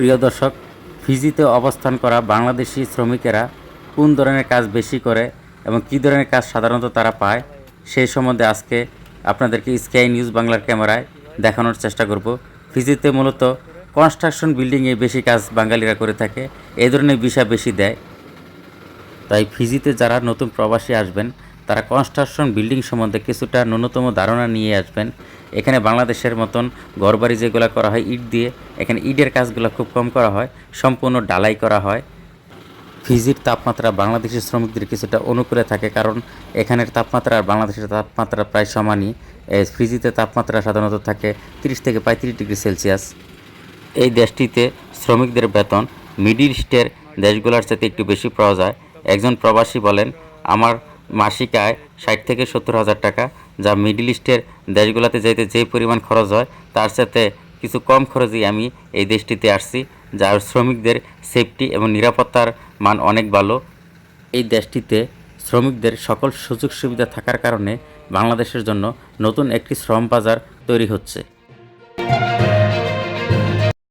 প্রিয় দর্শক ফিজিতে অবস্থান করা বাংলাদেশি শ্রমিকেরা কোন ধরনের কাজ বেশি করে এবং কী ধরনের কাজ সাধারণত তারা পায়, সেই সম্বন্ধে আজকে আপনাদেরকে স্কাই নিউজ বাংলার ক্যামেরায় দেখানোর চেষ্টা করব। ফিজিতে মূলত কনস্ট্রাকশন বিল্ডিংয়ে বেশি কাজ বাঙালিরা করে থাকে এই ধরনের বিষয় বেশি দেয়। তাই ফিজিতে যারা নতুন প্রবাসী আসবেন তারা কনস্ট্রাকশন বিল্ডিং সম্বন্ধে কিছুটা ন্যূনতম ধারণা নিয়ে আসবেন। এখানে বাংলাদেশের মতন ঘরবাড়ি যেগুলো করা হয় ইট দিয়ে এখানে ইটের কাজগুলো খুব কম করা হয় সম্পূর্ণ ডালাই করা হয়। ফিজির তাপমাত্রা বাংলাদেশের শ্রমিকদের কিছুটা অনুকূলে থাকে কারণ এখানের তাপমাত্রা আর বাংলাদেশের তাপমাত্রা প্রায় সমানই। এ, ফিজিতে তাপমাত্রা সাধারণত থাকে তিরিশ থেকে পঁয়ত্রিশ ডিগ্রি সেলসিয়াস। এই দেশটিতে শ্রমিকদের বেতন মিডিল ইস্টের দেশগুলোর সাথে একটু বেশি পাওয়া যায়। একজন প্রবাসী বলেন আমার মাসিক আয় ষাট থেকে সত্তর হাজার টাকা, যা মিডিল ইস্টের দেশগুলোতে যেতে যে পরিমাণ খরচ হয়, তার সাথে কিছু কম খরচেই আমি এই দেশটিতে আসছি, যার শ্রমিকদের সেফটি এবং নিরাপত্তার মান অনেক ভালো। এই দেশটিতে শ্রমিকদের সকল সুযোগ সুবিধা থাকার কারণে বাংলাদেশের জন্য নতুন একটি শ্রম বাজার তৈরি হচ্ছে।